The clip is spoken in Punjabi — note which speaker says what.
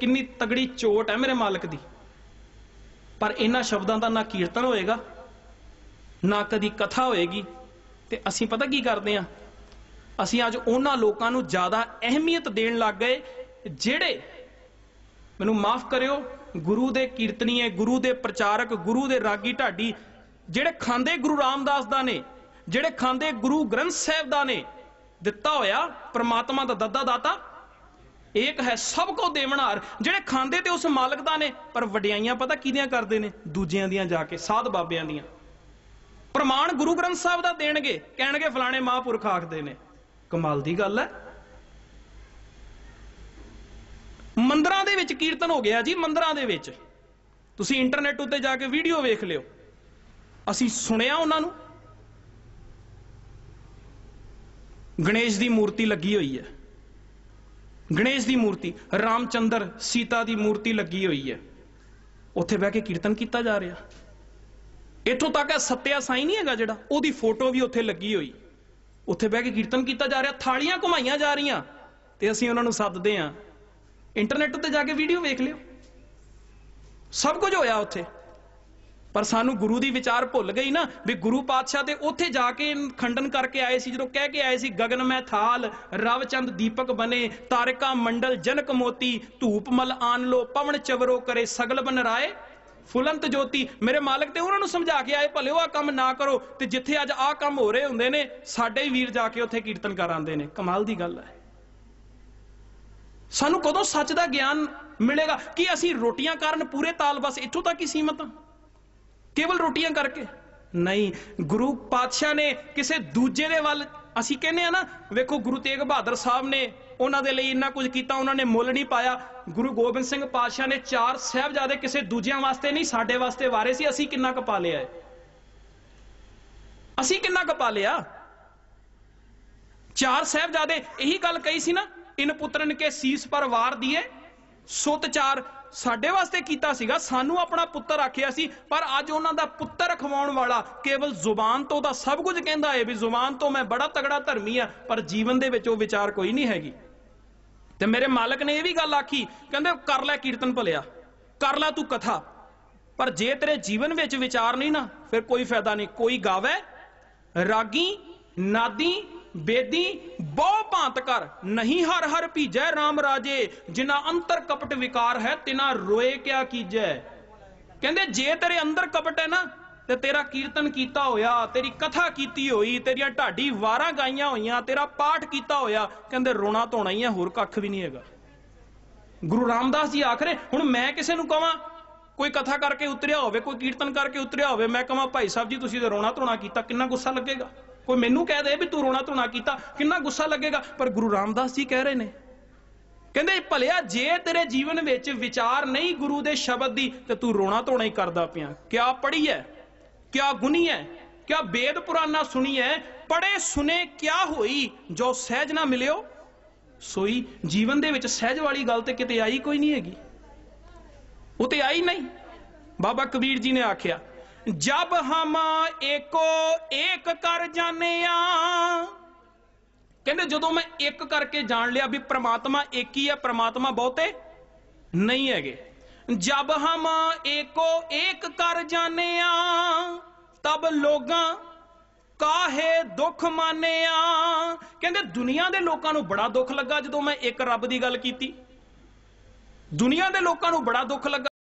Speaker 1: ਕਿੰਨੀ ਤਗੜੀ ਚੋਟ ਹੈ ਮੇਰੇ ਮਾਲਕ ਦੀ। ਪਰ ਇਹਨਾਂ ਸ਼ਬਦਾਂ ਦਾ ਨਾ ਕੀਰਤਨ ਹੋਏਗਾ, ਨਾ ਕਦੀ ਕਥਾ ਹੋਏਗੀ। ਤੇ ਅਸੀਂ ਪਤਾ ਕੀ ਕਰਦੇ ਆ ਅਸੀਂ ਅੱਜ ਉਹਨਾਂ ਲੋਕਾਂ ਨੂੰ ਜ਼ਿਆਦਾ ਅਹਿਮੀਅਤ ਦੇਣ ਲੱਗ ਗਏ, ਜਿਹੜੇ ਮੈਨੂੰ ਮਾਫ ਕਰਿਓ, ਗੁਰੂ ਦੇ ਕੀਰਤਨੀਏ, ਗੁਰੂ ਦੇ ਪ੍ਰਚਾਰਕ, ਗੁਰੂ ਦੇ ਰਾਗੀ ਢਾਡੀ, ਜਿਹੜੇ ਖਾਂਦੇ ਗੁਰੂ ਰਾਮਦਾਸ ਦਾ ਨੇ, ਜਿਹੜੇ ਖਾਂਦੇ ਗੁਰੂ ਗ੍ਰੰਥ ਸਾਹਿਬ ਦਾ ਨੇ, ਦਿੱਤਾ ਹੋਇਆ ਪ੍ਰਮਾਤਮਾ ਦਾ ਦੱਦਾ ਦਾਤਾ ਏਕ ਹੈ ਸਭ ਕੋ ਦੇਵਨਾਰ ਜਿਹੜੇ ਖਾਂਦੇ ਤੇ ਉਸ ਮਾਲਕ ਦਾ ਨੇ, ਪਰ ਵਡਿਆਈਆਂ ਪਤਾ ਕਿਹਦੀਆਂ ਕਰਦੇ ਨੇ? ਦੂਜਿਆਂ ਦੀਆਂ ਜਾ ਕੇ, ਸਾਧ ਬਾਬਿਆਂ ਦੀਆਂ। ਪ੍ਰਮਾਣ ਗੁਰੂ ਗ੍ਰੰਥ ਸਾਹਿਬ ਦਾ ਦੇਣਗੇ, ਕਹਿਣਗੇ ਫਲਾਣੇ ਮਹਾਂਪੁਰਖ ਆਖਦੇ ਨੇ। ਕਮਾਲ ਦੀ ਗੱਲ ਹੈ। ਮੰਦਰਾਂ ਦੇ ਵਿੱਚ ਕੀਰਤਨ ਹੋ ਗਿਆ ਜੀ, ਮੰਦਰਾਂ ਦੇ ਵਿੱਚ। ਤੁਸੀਂ ਇੰਟਰਨੈਟ ਉੱਤੇ ਜਾ ਕੇ ਵੀਡੀਓ ਵੇਖ ਲਿਓ। ਅਸੀਂ ਸੁਣਿਆ ਉਹਨਾਂ ਨੂੰ। ਗਣੇਸ਼ ਦੀ ਮੂਰਤੀ ਲੱਗੀ ਹੋਈ ਹੈ। ਗਣੇਸ਼ ਦੀ ਮੂਰਤੀ, ਰਾਮਚੰਦਰ, ਸੀਤਾ ਦੀ ਮੂਰਤੀ ਲੱਗੀ ਹੋਈ ਹੈ। ਉੱਥੇ ਬਹਿ ਕੇ ਕੀਰਤਨ ਕੀਤਾ ਜਾ ਰਿਹਾ। ਇੱਥੋਂ ਤੱਕ ਇਹ ਸੱਤਿਆ ਸਾਈ ਨਹੀਂ ਹੈਗਾ ਜਿਹੜਾ, ਉਹਦੀ ਫੋਟੋ ਵੀ ਉੱਥੇ ਲੱਗੀ ਹੋਈ। ਉੱਥੇ ਬਹਿ ਕੇ ਕੀਰਤਨ ਕੀਤਾ ਜਾ ਰਿਹਾ, ਥਾਲੀਆਂ ਘੁਮਾਈਆਂ ਜਾ ਰਹੀਆਂ। ਤੇ ਅਸੀਂ ਉਹਨਾਂ ਨੂੰ ਸੱਦਦੇ ਆਂ ਇੰਟਰਨੈਟ ਉੱਤੇ ਜਾ ਕੇ ਵੀਡੀਓ ਵੇਖ ਲਿਓ। ਸਭ ਕੁਝ ਹੋਇਆ ਉੱਥੇ। ਪਰ ਸਾਨੂੰ ਗੁਰੂ ਦੀ ਵਿਚਾਰ ਭੁੱਲ ਗਈ ਨਾ ਵੀ ਗੁਰੂ ਪਾਤਸ਼ਾਹ ਤੇ ਉੱਥੇ ਜਾ ਕੇ ਖੰਡਨ ਕਰਕੇ ਆਏ ਸੀ, ਜਦੋਂ ਕਹਿ ਕੇ ਆਏ ਸੀ, ਗਗਨ ਮੈਂ ਥਾਲ ਰਵਚੰਦ ਦੀਪਕ ਬਨੇ, ਤਾਰਿਕਾ ਮੰਡਲ ਜਨਕ ਮੋਤੀ, ਧੂਪ ਮਲ ਆਨ ਲੋ, ਪਵਨ ਚਵਰੋ ਕਰੇ ਸਗਲ ਬਨ ਰਾਏ। ਫੁਲੰਤ ਜੋਤੀ, ਮੇਰੇ ਮਾਲਕ ਤੇ ਉਹਨਾਂ ਨੂੰ ਸਮਝਾ ਕੇ ਆਏ, ਭਲੇ ਉਹ ਆ ਕੰਮ ਨਾ ਕਰੋ, ਤੇ ਜਿੱਥੇ ਅੱਜ ਆਹ ਕੰਮ ਹੋ ਰਹੇ ਹੁੰਦੇ ਨੇ, ਸਾਡੇ ਹੀ ਵੀਰ ਜਾ ਕੇ ਉੱਥੇ ਕੀਰਤਨ ਕਰ ਆਉਂਦੇ ਨੇ। ਕਮਾਲ ਦੀ ਗੱਲ ਹੈ। ਸਾਨੂੰ ਕਦੋਂ ਸੱਚ ਦਾ ਗਿਆਨ ਮਿਲੇਗਾ? ਕਿ ਅਸੀਂ ਰੋਟੀਆਂ ਕਾਰਨ ਪੂਰੇ ਤਾਲ ਬਸ ਇੱਥੋਂ ਤੱਕ ਹੀ ਸੀਮਤ ਹਾਂ? ਕੇਵਲ ਰੋਟੀਆਂ ਕਰਕੇ। ਨਹੀਂ, ਗੁਰੂ ਪਾਤਸ਼ਾਹ ਨੇ ਕਿਸੇ ਦੂਜੇ ਦੇ ਵੱਲ, ਅਸੀਂ ਕਹਿੰਦੇ ਆ ਨਾ, ਵੇਖੋ ਗੁਰੂ ਤੇਗ ਬਹਾਦਰ ਸਾਹਿਬ ਨੇ ਉਹਨਾਂ ਦੇ ਲਈ ਇੰਨਾ ਕੁਝ ਕੀਤਾ, ਉਹਨਾਂ ਨੇ ਮੁੱਲ ਨਹੀਂ ਪਾਇਆ। ਗੁਰੂ ਗੋਬਿੰਦ ਸਿੰਘ ਪਾਤਸ਼ਾਹ ਨੇ ਚਾਰ ਸਾਹਿਬਜ਼ਾਦੇ ਕਿਸੇ ਦੂਜਿਆਂ ਵਾਸਤੇ ਨਹੀਂ, ਸਾਡੇ ਵਾਸਤੇ ਵਾਰੇ ਸੀ, ਅਸੀਂ ਕਿੰਨਾ ਕੁ ਪਾ ਲਿਆ ਹੈ? ਅਸੀਂ ਕਿੰਨਾ ਕੁ ਪਾ ਲਿਆ? ਚਾਰ ਸਾਹਿਬਜ਼ਾਦੇ, ਇਹੀ ਗੱਲ ਕਹੀ ਸੀ ਨਾ, ਇਨ ਪੁੱਤਰਨ ਕੇ ਸੀਸ ਪਰ ਵਾਰ ਦੀਏ, ਸੁਤ ਚਾਰ ਸਾਡੇ ਵਾਸਤੇ ਕੀਤਾ ਸੀਗਾ, ਸਾਨੂੰ ਆਪਣਾ ਪੁੱਤਰ ਆਖਿਆ ਸੀ, ਪਰ ਅੱਜ ਉਹਨਾਂ ਦਾ ਪੁੱਤਰ ਖਵਾਉਣ ਵਾਲਾ ਕੇਵਲ ਜ਼ੁਬਾਨ ਤੋਂ ਤਾਂ ਸਭ ਕੁਝ ਕਹਿੰਦਾ ਹੈ ਵੀ ਜ਼ੁਬਾਨ ਤੋਂ ਮੈਂ ਬੜਾ ਤਗੜਾ ਧਰਮੀ ਆ ਪਰ ਜੀਵਨ ਦੇ ਵਿੱਚ ਉਹ ਵਿਚਾਰ ਕੋਈ ਨਹੀਂ ਹੈਗੀ। ਤੇ ਮੇਰੇ ਮਾਲਕ ਨੇ ਇਹ ਵੀ ਗੱਲ ਆਖੀ, ਕਹਿੰਦੇ ਕਰ ਲੈ ਕੀਰਤਨ ਭਲਿਆ, ਕਰ ਲੈ ਤੂੰ ਕਥਾ, ਪਰ ਜੇ ਤੇਰੇ ਜੀਵਨ ਵਿੱਚ ਵਿਚਾਰ ਨਹੀਂ ਨਾ, ਫਿਰ ਕੋਈ ਫਾਇਦਾ ਨਹੀਂ, ਕੋਈ ਗਾਵੇ, ਰਾਗੀ, ਨਾਦੀ ਬੇਦੀ, ਬਹੁ ਭਾਂਤ ਕਰ, ਨਹੀਂ ਹਰ ਹਰ ਭੀਜੈ RAM ਰਾਜੇ ਜਿਨਾ ਅੰਤਰ ਕਪਟ ਵਿਕਾਰ ਹੈ ਤਿਨਾ ਰੋਏ ਕਿਆ ਕੀਜੈ? ਕਹਿੰਦੇ, ਜੇ ਤੇਰੇ ਅੰਦਰ ਕਪਟ ਹੈ ਨਾ, ਤੇ ਤੇਰਾ ਕੀਰਤਨ ਕੀਤਾ ਹੋਇਆ, ਤੇਰੀ ਕਥਾ ਕੀਤੀ ਹੋਈ, ਤੇਰੀਆਂ ਢਾਡੀ ਵਾਰਾਂ ਗਾਈਆਂ ਹੋਈਆਂ, ਤੇਰਾ ਪਾਠ ਕੀਤਾ ਹੋਇਆ, ਕਹਿੰਦੇ, ਰੋਣਾ ਧੋਣਾ ਹੀ ਆ ਹੋਰ ਕੱਖ ਵੀ ਨਹੀਂ ਹੈਗਾ। ਗੁਰੂ ਰਾਮਦਾਸ ਜੀ ਆਖਰੇ, ਹੁਣ ਮੈਂ ਕਿਸੇ ਨੂੰ ਕਹਾਂ ਕੋਈ ਕਥਾ ਕਰਕੇ ਉਤਰਿਆ ਹੋਵੇ, ਕੋਈ ਕੀਰਤਨ ਕਰਕੇ ਉਤਰਿਆ ਹੋਵੇ, ਮੈਂ ਕਹਾਂ ਭਾਈ ਸਾਹਿਬ ਜੀ, ਤੁਸੀਂ ਤੇ ਰੋਣਾ ਧੋਣਾ ਕੀਤਾ, ਕਿੰਨਾ ਗੁੱਸਾ ਲੱਗੇਗਾ? ਕੋਈ ਮੈਨੂੰ ਕਹਿ ਦੇ ਵੀ ਤੂੰ ਰੋਣਾ ਧੋਣਾ ਕੀਤਾ, ਕਿੰਨਾ ਗੁੱਸਾ ਲੱਗੇਗਾ? ਪਰ ਗੁਰੂ ਰਾਮਦਾਸ ਜੀ ਕਹਿ ਰਹੇ ਨੇ। ਕਹਿੰਦੇ, ਭਲਿਆ ਜੇ ਤੇਰੇ ਜੀਵਨ ਵਿੱਚ ਵਿਚਾਰ ਨਹੀਂ ਗੁਰੂ ਦੇ ਸ਼ਬਦ ਦੀ, ਤੇ ਤੂੰ ਰੋਣਾ ਧੋਣਾ ਹੀ ਕਰਦਾ ਪਿਆ। ਕਿਆ ਪੜੀ ਹੈ ਕਿਆ ਗੁਨੀ ਹੈ ਕਿਆ ਵੇਦ ਪੁਰਾਣਾ ਸੁਣੀ ਹੈ ਪੜੇ ਸੁਨੇ ਕਿਆ ਹੋਈ? ਜੋ ਸਹਿਜ ਨਾ ਮਿਲਿਓ, ਸੋਈ ਜੀਵਨ ਦੇ ਵਿੱਚ ਸਹਿਜ ਵਾਲੀ ਗੱਲ ਤੇ ਕਿਤੇ ਆਈ ਕੋਈ ਨਹੀਂ ਹੈਗੀ। ਉਹ ਤੇ ਆਈ ਨਹੀਂ। ਬਾਬਾ ਕਬੀਰ ਜੀ ਨੇ ਆਖਿਆ ਜਬ ਹਮ ਏਕੋ ਏਕ ਕਰ ਜਾਣਿਆ। ਕਹਿੰਦੇ ਜਦੋਂ ਮੈਂ ਇੱਕ ਕਰਕੇ ਜਾਣ ਲਿਆ ਵੀ ਪ੍ਰਮਾਤਮਾ ਇੱਕ ਹੀ ਹੈ ਪ੍ਰਮਾਤਮਾ ਬਹੁਤੇ ਨਹੀਂ ਹੈਗੇ। ਜਬ ਹਮ ਏਕੋ ਏਕ ਕਰ ਜਾਣਿਆ, ਤਬ ਲੋਗਾਂ ਕਾਹੇ ਦੁੱਖ ਮਾਨਿਆ। ਕਹਿੰਦੇ ਦੁਨੀਆ ਦੇ ਲੋਕਾਂ ਨੂੰ ਬੜਾ ਦੁੱਖ ਲੱਗਾ ਜਦੋਂ ਮੈਂ ਇੱਕ ਰੱਬ ਦੀ ਗੱਲ ਕੀਤੀ। ਦੁਨੀਆ ਦੇ ਲੋਕਾਂ ਨੂੰ ਬੜਾ ਦੁੱਖ ਲੱਗਾ।